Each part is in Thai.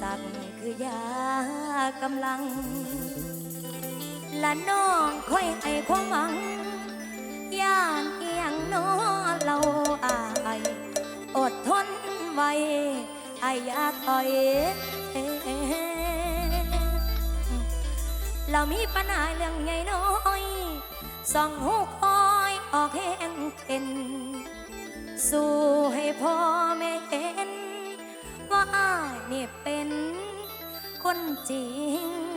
สรรคคือยากำลัง และน้องค่อยไอความหวัง ย่านเอียงน้อเราอายอดทนไว้อายาถอยเรามีปัญหาเรื่องใหญ่น้อยส่องหูคอยออกแห้งเป็น สู้ให้พ่อแม่เห็น ว่าอาเนี่ยเป็นคนจริง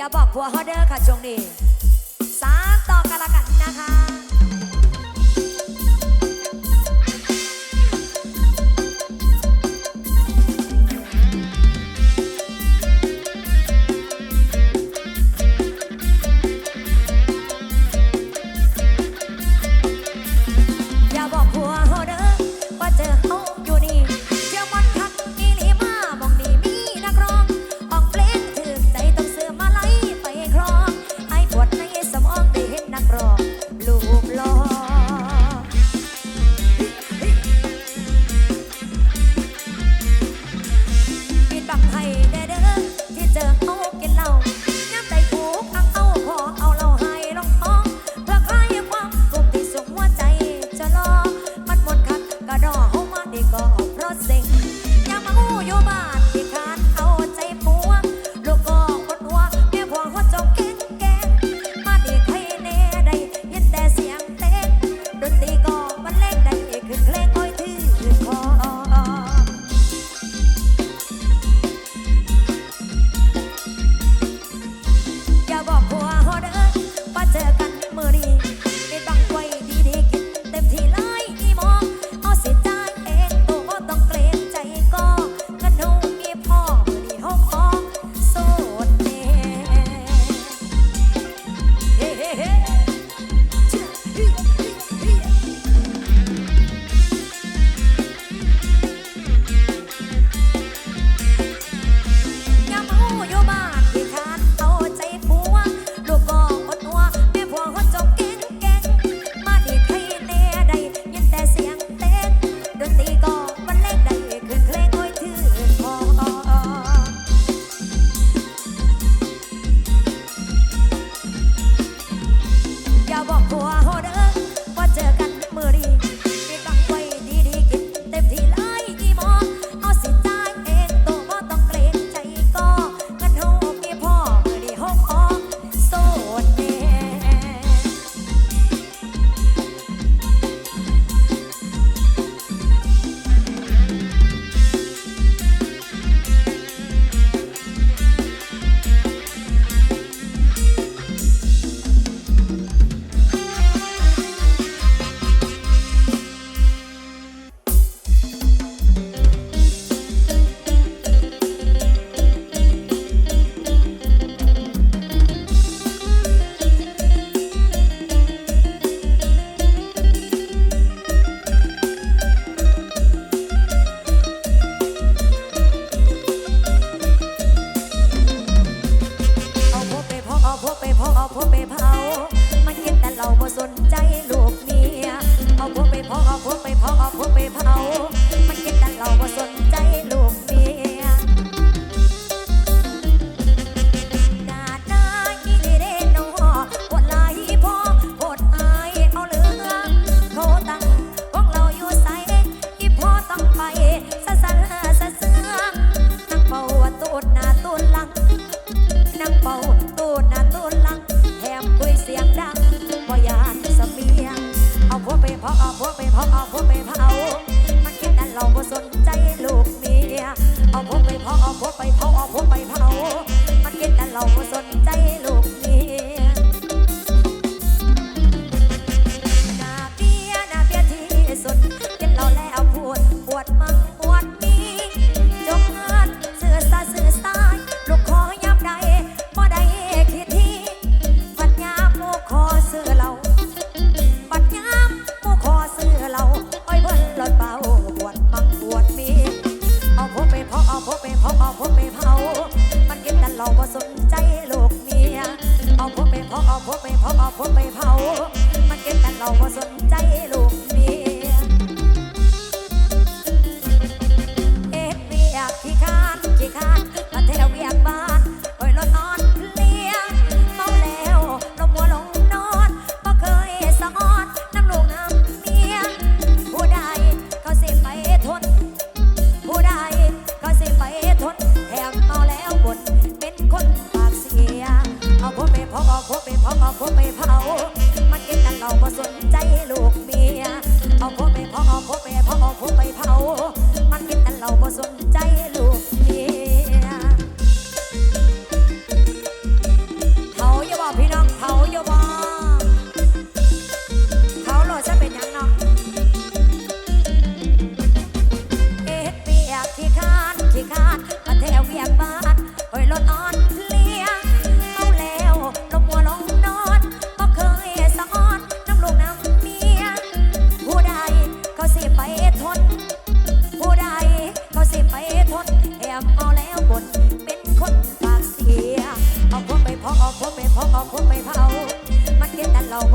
อย่าบอกผัวฮอาเดอร์ค่ะช่วงนี้สามต่อกันละกันนะคะ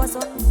กิน